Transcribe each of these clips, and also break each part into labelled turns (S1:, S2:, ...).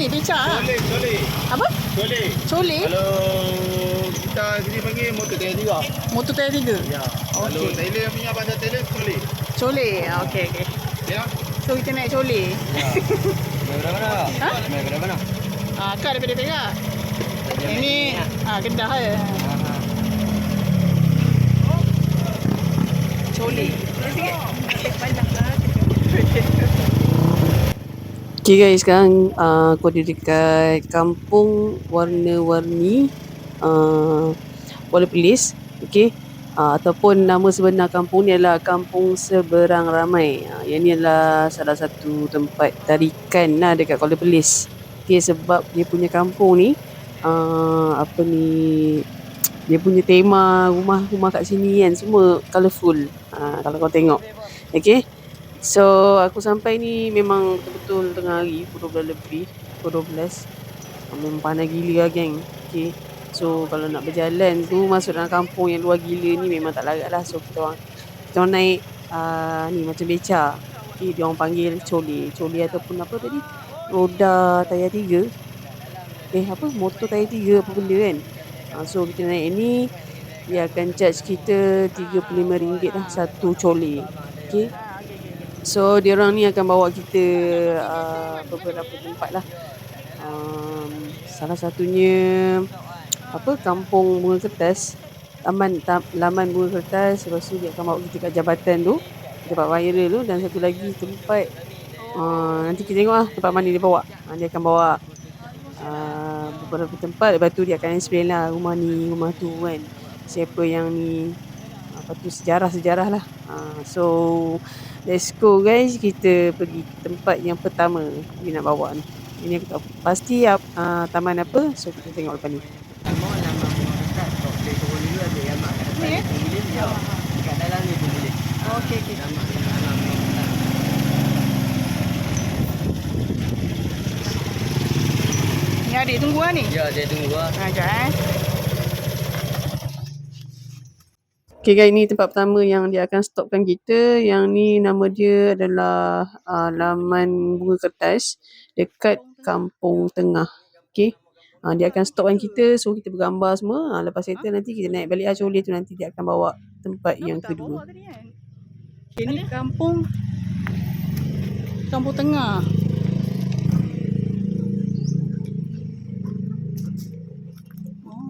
S1: ni? Beca ah.
S2: Soleh, soleh.
S1: Apa?
S2: Soleh.
S1: Cole?
S2: Kalau kita sini panggil motor tayar tiga.
S1: Motor tayar tiga.
S2: Ya. Kalau
S1: Okey.
S2: Thailand punya bahasa Thailand.
S1: Cole. Ah, okey okey.
S2: Ya.
S1: So kita naik cole.
S2: Berapa mana?
S1: Ha?
S2: Berapa mana?
S1: Ah, kau daripada Perak. Ini ah Kedah ya. Okay guys, sekarang uh, aku ada dekat kampung warna-warni uh, Kuala Pelis. Okay. Uh, ataupun nama sebenar kampung ni adalah Kampung Seberang Ramai. Uh, yang ni adalah salah satu tempat tarikan lah dekat Kuala Pelis. Okay, sebab dia punya kampung ni, uh, apa ni, dia punya tema rumah-rumah kat sini kan semua colourful. Uh, kalau kau tengok. Okay. So aku sampai ni memang betul-betul tengah hari pukul 12 lebih Pukul 12 Ah, Memang gila lah geng. Okay. So kalau nak berjalan tu masuk dalam kampung yang luar gila ni memang tak larat lah. So kita orang Kita orang naik uh, ni macam beca. Okay dia orang panggil coli. Coli ataupun apa tadi? Roda tayar tiga. Eh apa? Motor tayar tiga apa benda kan? Uh, So kita naik ni Dia akan charge kita RM35 lah satu coli. Okay So dia orang ni akan bawa kita uh, beberapa tempat lah. Um, salah satunya apa kampung bunga kertas, taman tam, laman bunga kertas. Lepas tu dia akan bawa kita kat jabatan tu, tempat viral tu dan satu lagi tempat uh, nanti kita tengok lah tempat mana dia bawa. Uh, dia akan bawa uh, beberapa tempat lepas tu dia akan explain lah rumah ni, rumah tu kan. Siapa yang ni apa tu sejarah-sejarah lah. Uh, so Let's go guys. Kita pergi ke tempat yang pertama Dia nak bawa ni. Ini aku tahu. Pasti uh, taman apa? So kita tengok lepas ni. Ni? Okey okey Ni adik tunggu lah ni?
S3: Ya, dia tunggu lah.
S1: Sekejap eh Okay guys, ni tempat pertama yang dia akan stopkan kita. Yang ni nama dia adalah uh, Laman Bunga Kertas dekat Kampung Tengah. Okay. Uh, dia akan stopkan kita, so kita bergambar semua. Uh, lepas settle nanti kita naik balik Acoli tu nanti dia akan bawa tempat yang kedua. Okay, ni kampung Kampung Tengah. Oh.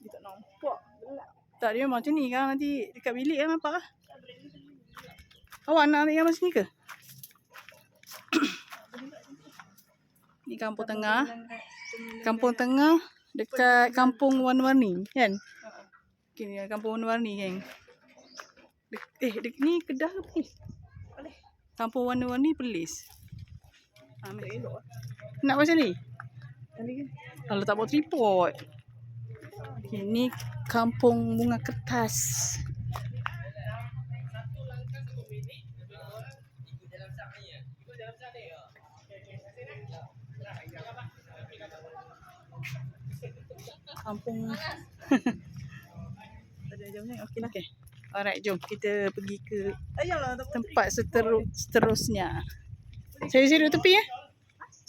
S1: Dia tak nampak. Tak dia macam ni kan nanti dekat bilik kan nampak lah. Awak nak ambil gambar sini ke? ni kampung tengah. Kampung tengah dekat kampung warna-warni kan? Okay, ni kampung warna-warni kan? Eh, dek, ni kedah ke Perlis? Kampung warna-warni Perlis. Ha, elok. Nak macam ni? Kalau tak bawa tripod. Okay, ni kampung bunga kertas. Kampung Ada. Okey lah. Okay. Alright, jom kita pergi ke tempat seteru- seterusnya. Saya duduk tepi ya?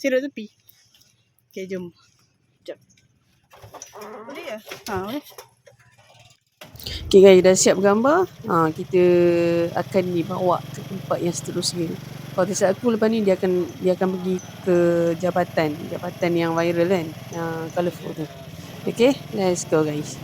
S1: Duduk tepi. Jom. Jom.
S4: Boleh ya?
S1: Ha, boleh. Okay guys, dah siap gambar. Ha, kita akan dibawa ke tempat yang seterusnya. Kalau tak aku lepas ni dia akan dia akan pergi ke jabatan, jabatan yang viral kan. Yang colourful tu. Okay, let's go guys.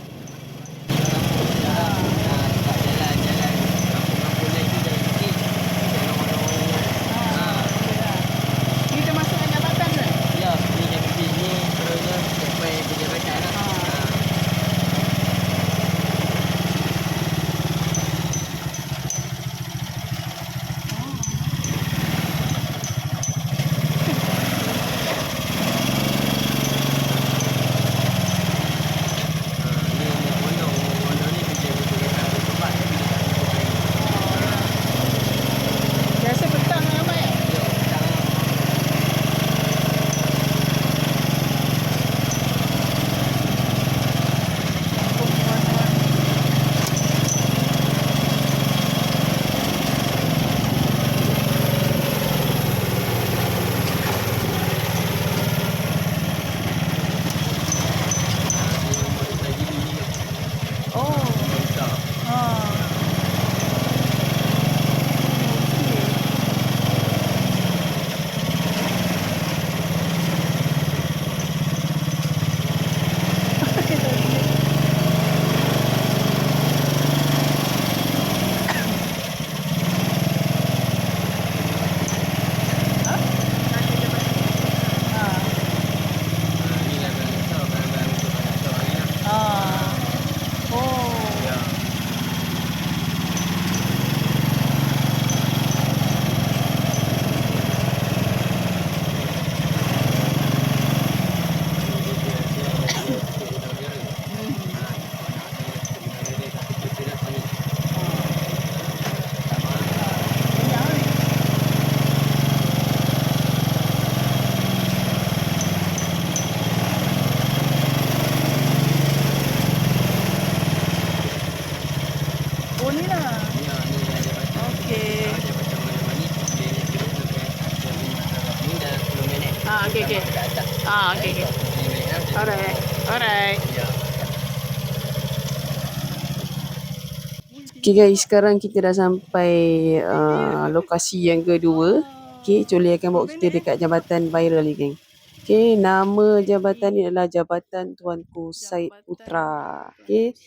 S1: Okay guys, sekarang kita dah sampai uh, lokasi yang kedua. Okay, Coli akan bawa kita dekat jabatan viral ni geng. Okay, nama jabatan ni adalah Jabatan Tuanku Said Putra. Okay,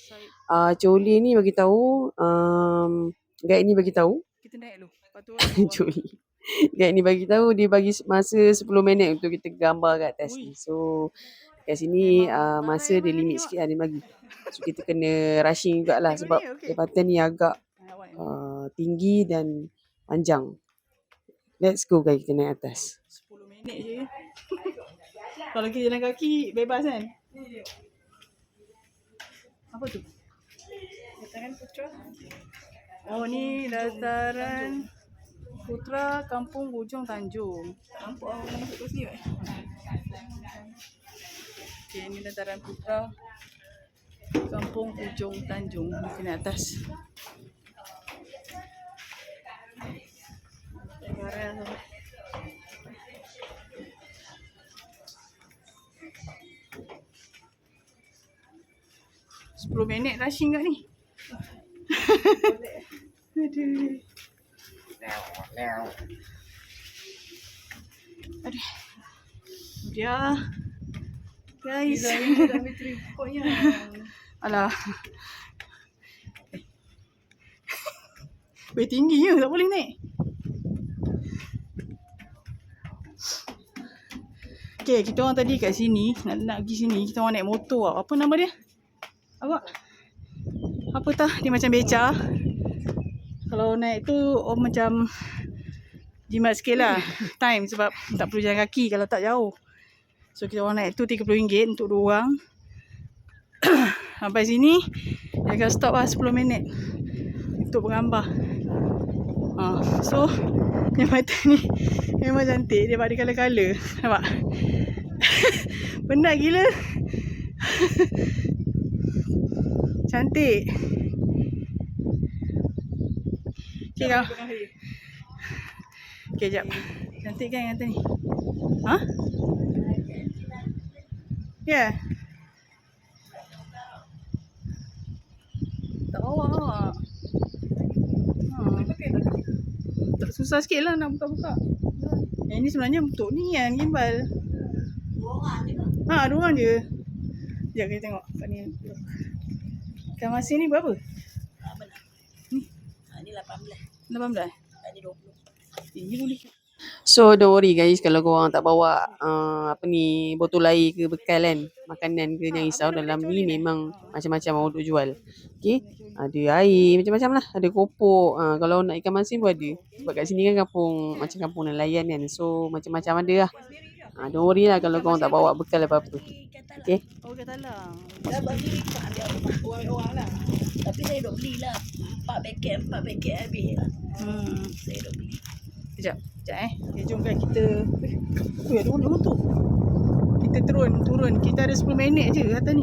S1: uh, Coli ni bagi tahu, um, guide ni bagi tahu.
S4: Kita naik dulu.
S1: Coli. Guide ni bagi tahu dia bagi masa 10 minit untuk kita gambar kat atas ni. So kat sini uh, masa dia limit sikit lah dia bagi. So kita kena rushing jugalah sebab jabatan ni agak uh, tinggi dan panjang. Let's go guys kita naik atas.
S4: 10 minit je. Kalau kita jalan kaki bebas kan? Apa tu? Dataran Putra. Oh ni dataran Putra Kampung Hujung Tanjung. Nampak orang masuk ke sini? Okay, ni dataran Putra Kampung Hujung Tanjung. Kita naik atas. Sepuluh minit rushing kat ni. Aduh. Aduh. Dia. Guys. Alah. Weh tinggi je tak boleh naik. Okay, kita orang tadi kat sini, nak, nak pergi sini, kita orang naik motor tau. Apa nama dia? Awak? Apa tah? Dia macam beca. Kalau naik tu, oh macam jimat sikit lah. Time sebab tak perlu jalan kaki kalau tak jauh. So, kita orang naik tu RM30 untuk dua orang. Sampai sini, dia akan stop lah 10 minit untuk bergambar. Ha, so, yang mata ni memang cantik. Dia ada colour-colour. Nampak? Penat gila. cantik. Okay kau. Okay, jap. Cantik kan yang ni? Ha? Ya. Yeah. Tak awak awak. Ha. Tak susah sikit lah nak buka-buka. Yang ni sebenarnya untuk ni kan gimbal. Ha, dua orang je. Sekejap kita tengok kat ni. Ikan masin ni berapa? Ni
S5: Ha, ni 18.
S4: 18.
S5: Tadi 20.
S4: Ini boleh.
S1: So don't worry guys kalau korang tak bawa uh, apa ni botol air ke bekal kan makanan ke jangan risau dalam ni memang macam-macam orang duk jual. Okay ada air macam-macam lah ada kopok uh, kalau nak ikan masin pun ada sebab kat sini kan kampung macam kampung nelayan kan so macam-macam ada lah. Uh, don't worry lah kalau korang tak bawa bekal apa-apa. Okay
S4: Oh, kat talang.
S5: Dah bagi pak dia orang-orang lah. Tapi saya duk belilah. 4 paket, 4 paket habis lah.
S4: Hmm.
S5: Saya duk beli.
S4: Sekejap. Sekejap eh. Okay, jom kan kita... Eh, ada orang tu. Kita turun, turun. Kita ada 10 minit je atas ni.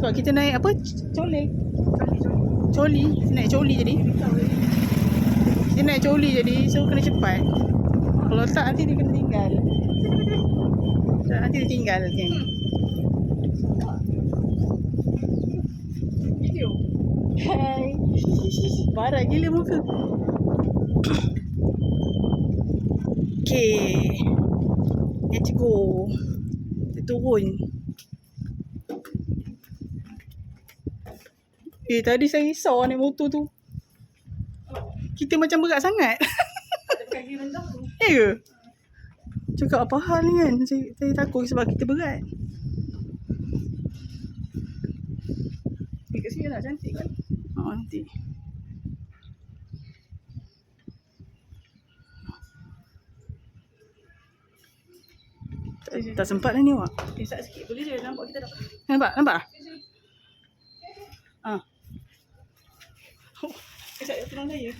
S4: Sebab kita naik apa? Coli. Coli. Kita naik coli jadi. Kita naik coli jadi. So, kena cepat. Kalau tak, nanti dia kena tinggal. Tak, nanti dia tinggal. Okay. Video. Hai. Barat gila muka. Okay. Let's go. Kita turun. Eh, tadi saya risau naik motor tu. Kita macam berat sangat. Ya ke? Cakap apa hal ni kan? Saya, saya takut sebab kita berat. Eh, kat sini nak cantik kan? Oh, nanti. Tak, tak sempat dah ni awak. Kisah sikit boleh je nampak kita dah. Nampak? Nampak? Ah. Oh, kisah dia tolong saya.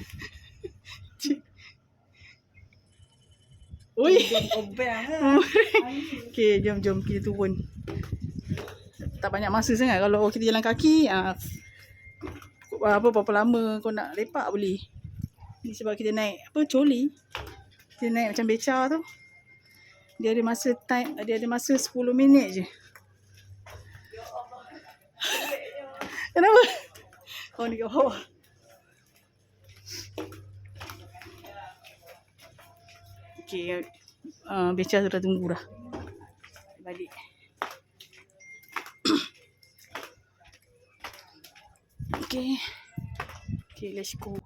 S4: Cik. Oi. Okey, jom jom kita turun. Tak banyak masa sangat kalau kita jalan kaki ah apa berapa lama kau nak lepak boleh. Ni sebab kita naik apa coli. Kita naik macam beca tu. Dia ada masa time, dia ada masa 10 minit je. Kenapa? Oh ni kat bawah. Okay, uh, Beca sudah tunggu dah. Balik. okay. Okay, let's go.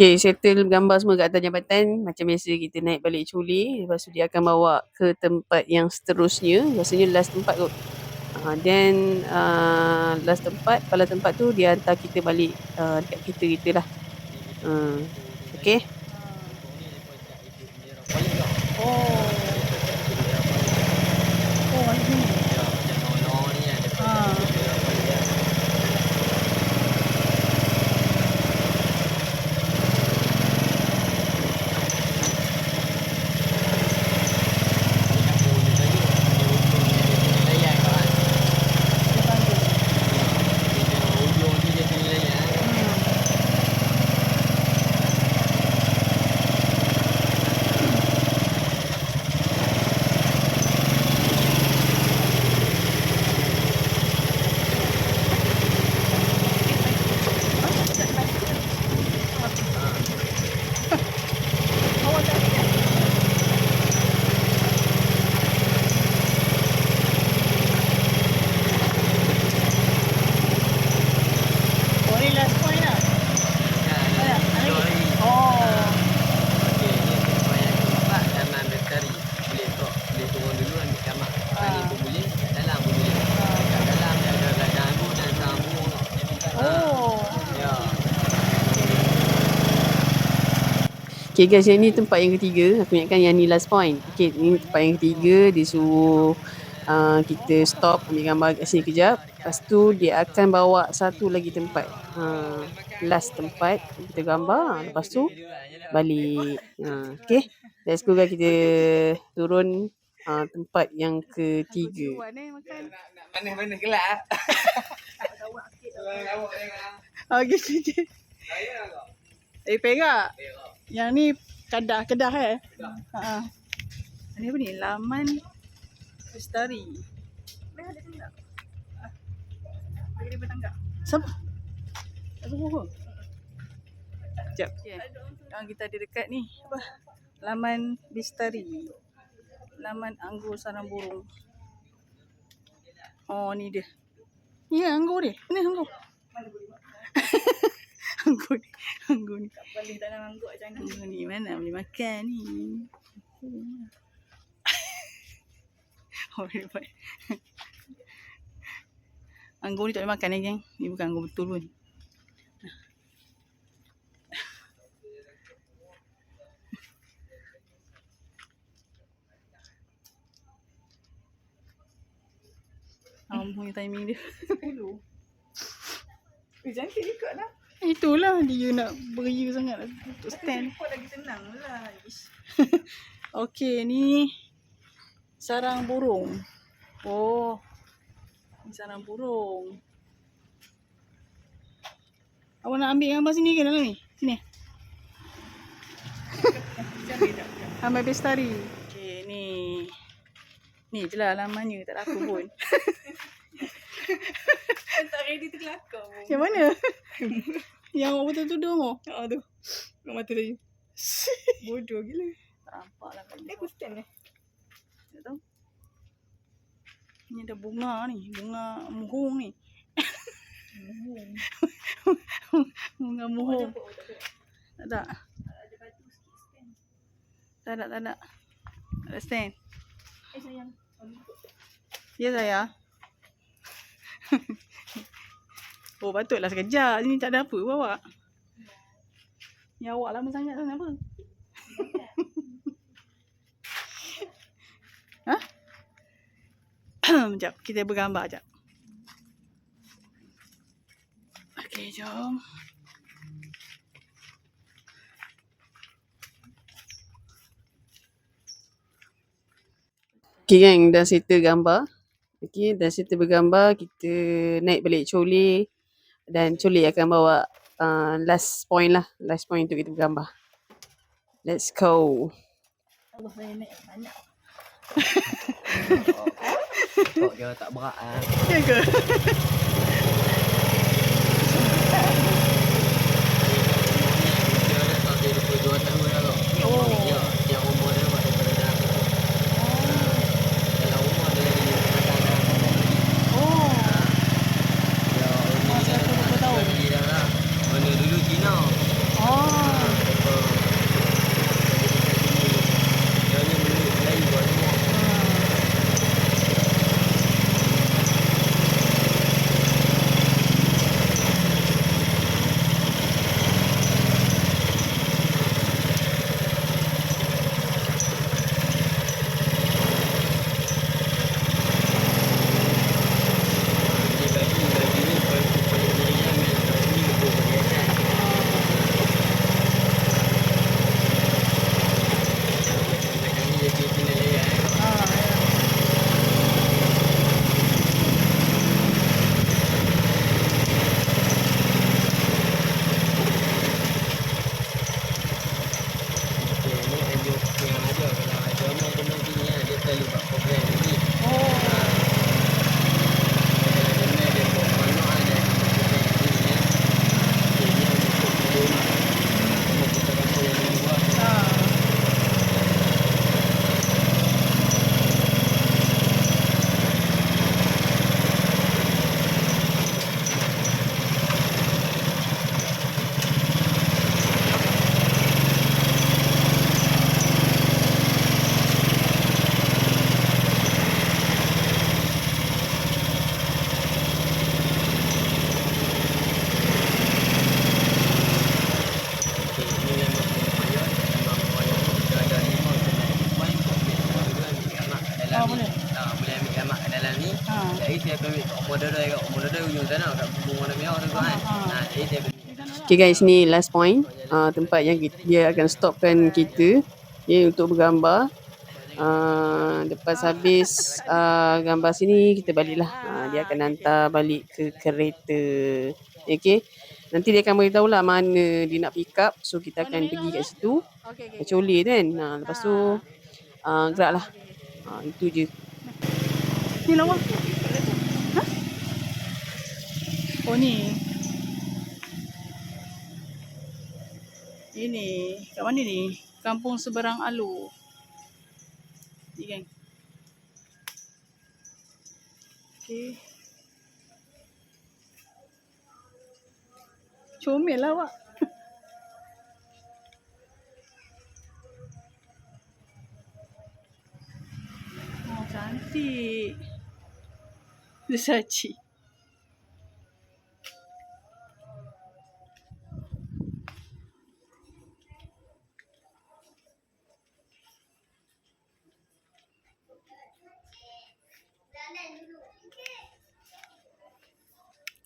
S1: Okay, settle gambar semua kat atas jambatan. Macam biasa kita naik balik culi. Lepas tu dia akan bawa ke tempat yang seterusnya. Biasanya last tempat kot. Uh, then uh, last tempat, kepala tempat tu dia hantar kita balik uh, dekat kereta kita lah. Uh, okay.
S4: Oh, macam ni. Ah. Oh, ni last point lah. Oh. Oh.
S1: Okay guys, yang ni tempat yang ketiga. Aku ingatkan yang ni last point. Okay, ni tempat yang ketiga. Dia suruh uh, kita stop ambil gambar kat sini kejap. Lepas tu dia akan bawa satu lagi tempat. Uh, last tempat kita gambar. Lepas tu balik. Uh, okay, let's go guys. Kita turun uh, tempat yang ketiga.
S3: Mana-mana kelak.
S4: Okey, okey. Eh, perak. Yang ni kadah, kedah eh? Ha. Ini apa ni? Laman Lestari. Bagi dia bertanggap. Siapa? Tak tahu apa. Sekejap. Okay. Sekarang kita ada dekat ni. Apa? Laman Bistari. Laman Anggur Sarang Burung. Oh, ni dia. Ni ya, anggur dia. Mana anggur? Anggur ni. Anggur ni. Tak boleh tanam anggur macam ni. Anggur ni mana boleh makan ni. oh, hebat. anggur ni tak boleh makan eh, geng. Ni bukan anggur betul pun. Amboi timing dia. 10. Eh, cantik juga lah. Itulah dia nak beria sangat lah untuk stand.
S5: Kau lagi tenang lah.
S4: Okey, ni sarang burung. Oh. Ni sarang burung. Awak nak ambil gambar sini ke dalam ni? Sini. Ambil bestari. Okey, ni. Ni je lah alamannya. Tak ada apa pun.
S5: Tak ready terkelakar pun.
S4: Yang mana? Yang awak betul tudung tu?
S5: Oh tu. Kat mata dia. Bodoh gila.
S4: Tak nampak lah kat
S5: Eh aku stand eh.
S4: Tak tahu. Ni ada bunga ni. Bunga muhung ni. bunga muhung. Tak tak. Tak ada, tak ada. Tak ada stand.
S5: Eh sayang.
S4: Ya saya. oh patutlah sekejap. Sini tak ada apa bawa. Ya awak lama sangat tu kenapa? ha? Sekejap, kita bergambar sekejap. Okey, jom.
S1: Okay gang, dah settle gambar. Okay, dah settle bergambar. Kita naik balik Cole. Dan Cole akan bawa uh, last point lah. Last point untuk kita bergambar. Let's go.
S5: Allah saya naik banyak.
S3: Kok dia tak berat ah.
S4: Ya ke?
S3: Dia ada tak dia 22 tahun dah kok.
S4: Oh.
S3: Okay
S1: guys, ni last point. Uh, tempat yang kita, dia akan stopkan kita okay, untuk bergambar. Uh, lepas habis uh, gambar sini, kita baliklah. Uh, dia akan hantar balik ke kereta. Okay. Nanti dia akan beritahu lah mana dia nak pick up. So, kita akan pergi kat situ. Kat Coley tu kan. Uh, lepas tu, uh, gerak lah. Uh, itu je.
S4: Ni lawa. Ha? Oh ni. Ini kat mana ni? Kampung Seberang Alu. Ni kan. Okey. Comel lah awak. Oh, cantik. Versace.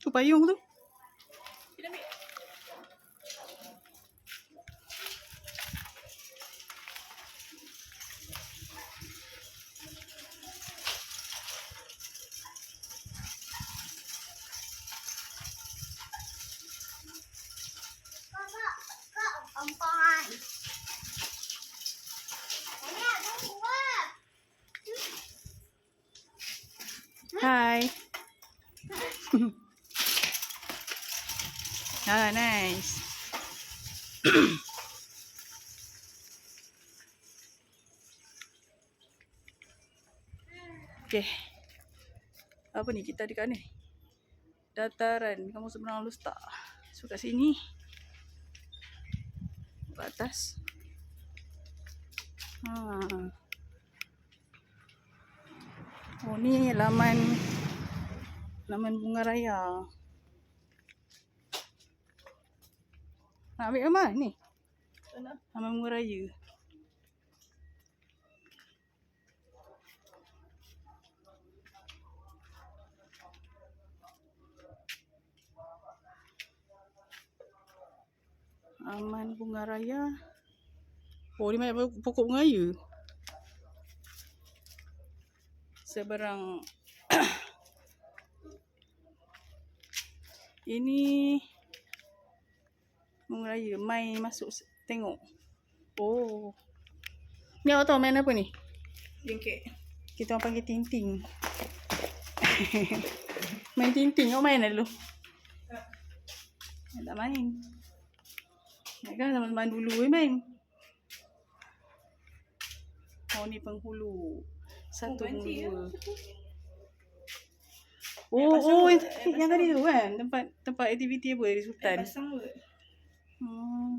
S4: Tu payung tu. Okay. Apa ni kita dekat ni? Dataran kamu seberang Lustak. So kat sini. Ke atas. Ha. Oh ni laman laman bunga raya. Nak ambil gambar ni? Laman bunga raya. Aman bunga raya. Oh, ni banyak pokok- bunga raya. Seberang Ini bunga raya. Mai masuk tengok. Oh. Ni awak tahu main apa ni?
S5: Jengkek.
S4: Kita orang panggil ting-ting. main ting-ting kau main dah dulu? Tak. tak main. Nak kan zaman-zaman dulu eh main. Oh ni penghulu. Satu
S5: Oh, ya.
S4: Oh,
S5: pasang
S4: oh,
S5: kot.
S4: yang,
S5: Eh,
S4: yang tadi tu kan? Tempat tempat aktiviti apa dari Sultan?
S5: Pasang kot.
S4: Hmm.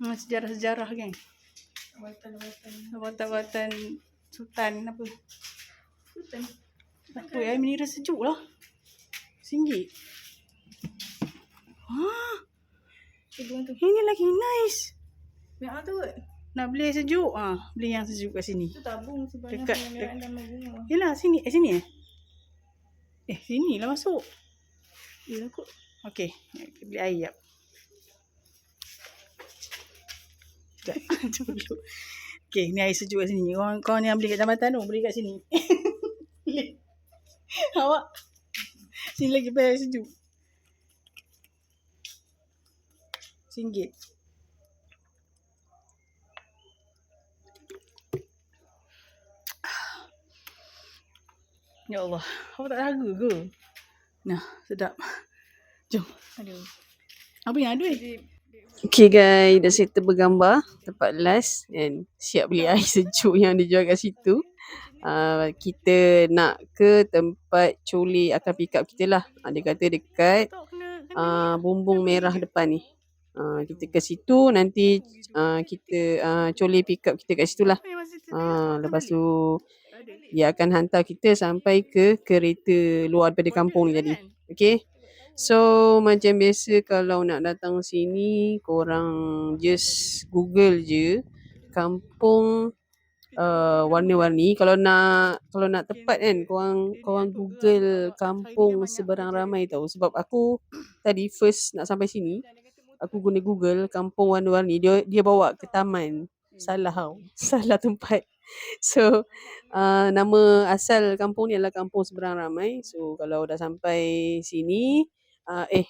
S4: Hmm, sejarah-sejarah kan?
S5: Watan-watan.
S4: Watan-watan Sultan apa?
S5: Sultan.
S4: Apa ya? Mineral sejuk lah. Singgit. Haa,
S5: Tu.
S4: ini lagi nice.
S5: Merah tu kot.
S4: Nak beli sejuk? Ah, beli yang sejuk kat sini.
S5: Tu tabung sebanyak
S4: Dekat-
S5: yang dan bunga.
S4: Yalah, sini. Eh, sini eh? Eh, sini lah masuk.
S5: Yalah kot.
S4: Okey, beli air jap. Sekejap, cuba dulu. Okey, ni air sejuk kat sini. Kau, kau ni yang beli kat jambatan tu, beli kat sini. Awak. Sini lagi bayar air sejuk. Singgit. Ya Allah, awak tak ragu ke? Nah, sedap. Jom.
S5: Aduh.
S4: Apa yang ada?
S5: Jadi,
S1: Okay guys, dah settle bergambar tempat last dan siap beli air sejuk yang dijual kat situ. Uh, kita nak ke tempat coli akan pick up kita lah. Uh, dia kata dekat uh, bumbung merah depan ni. Uh, kita ke situ nanti uh, kita uh, coli pick up kita kat situ lah. Uh, lepas tu dia akan hantar kita sampai ke kereta luar daripada kampung ni tadi.
S4: Kan?
S1: Okay. So macam biasa kalau nak datang sini korang just google je kampung uh, warna-warni. Kalau nak kalau nak tepat kan korang korang google kampung seberang ramai tau. Sebab aku tadi first nak sampai sini aku guna google kampung warna-warni dia dia bawa ke taman. Salah tau. Salah tempat. So uh, nama asal kampung ni adalah kampung seberang ramai. So kalau dah sampai sini uh, eh.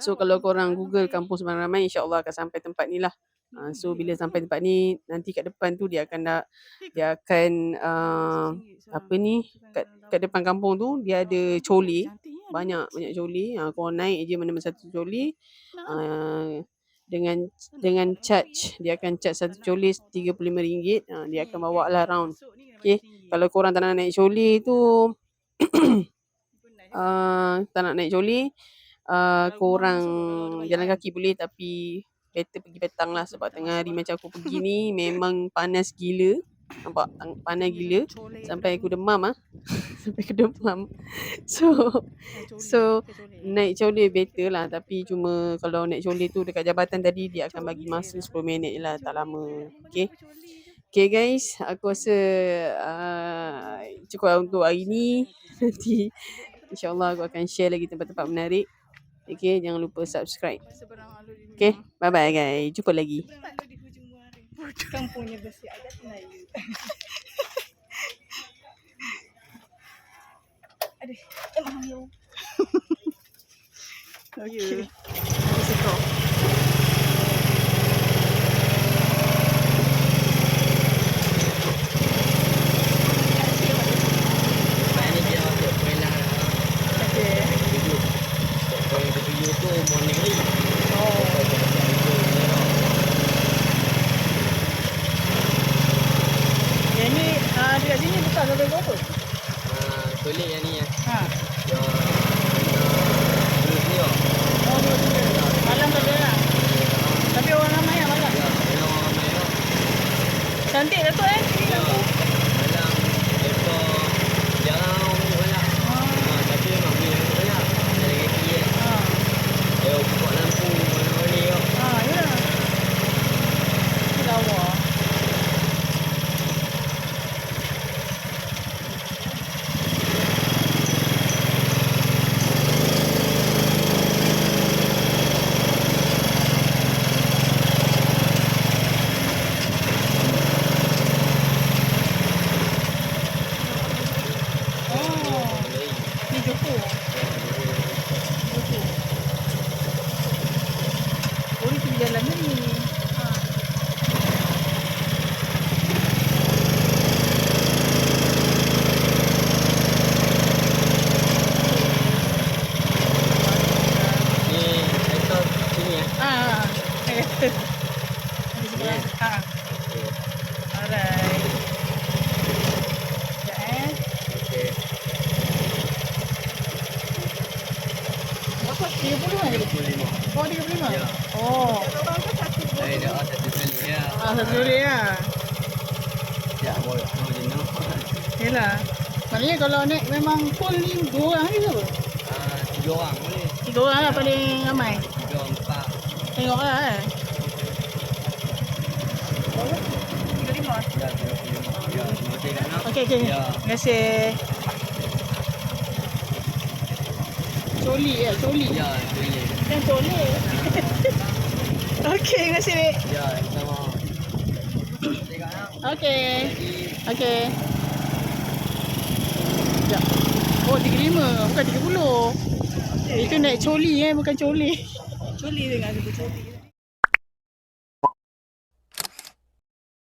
S1: So kalau korang google kampung seberang ramai insya-Allah akan sampai tempat ni lah. Uh, so bila sampai tempat ni nanti kat depan tu dia akan dak dia akan uh, apa ni kat kat depan kampung tu dia ada coli banyak banyak coli. Uh, korang naik je mana-mana satu coli uh, dengan dengan charge. dia akan charge satu coli RM35. Uh, dia akan bawa lah round. Okay. Kalau korang tak nak naik coli tu uh, tak nak naik coli uh, korang jalan kaki boleh tapi better pergi petang lah sebab tengah hari macam aku pergi ni memang panas gila nampak? Panas gila. sampai aku demam ah. Sampai aku demam. So so, naik coli better lah. Tapi cuma kalau naik coli tu dekat jabatan tadi dia akan bagi masa 10 minit je lah. Tak lama. Okay Okay guys, aku rasa uh, cukup lah untuk hari ni. Nanti insyaAllah aku akan share lagi tempat-tempat menarik. Okay, jangan lupa subscribe. Okay, bye-bye guys. Jumpa lagi.
S5: Kampungnya bersih adat Melayu. Aduh, mahal yo.
S4: Okay.
S3: Ni dia masuk trailer Duduk Kalau yang video tu Mohon negeri
S4: Yang ni uh, dekat sini buka sampai berapa?
S3: Ah, Toilet yang ni ya
S4: Ha.
S3: Yang Terus ni oh
S4: Oh, dua tiga. Malam tak ada lah. Tapi orang ramai lah malam.
S3: Ya, malam orang ramai oh
S4: Cantik lah tu eh. Sini
S3: Ya,
S4: lampu.
S3: malam Laptop Jarang orang masuk banyak Ah, Tapi memang boleh masuk banyak Ada kaki kan
S4: Ha.
S3: Dia buka lampu Mana-mana oh
S4: Ha, ya. Itu lawa.
S3: ni.
S4: Ha.
S3: Okey.
S4: Alright. Sekejap eh.
S3: Okey.
S4: Berapa? 30 kan?
S3: 35.
S4: Oh, 35?
S3: Ya.
S4: Oh.
S3: Eh, dah ah, satu kali ya.
S4: Ah, satu kali lah.
S3: Ya, mau mau jenuh.
S4: Yelah. Maknanya kalau naik memang full ni dua orang je ke apa?
S3: Ah, tiga orang boleh.
S4: Tiga orang lah paling ramai.
S3: Tiga empat.
S4: Tengok lah eh.
S3: Ya, 35. Ya, mau tengok nak.
S4: Okey, okey.
S3: Ya.
S4: Terima kasih. Coli ya, coli.
S3: Ya, boleh.
S4: Kan coli. Okey, terima kasih.
S3: Ya, sama.
S4: Okey. Okey. Ya. Oh, 35 bukan 30. Itu naik coli eh, bukan coli.
S5: Coli dengan aku coli.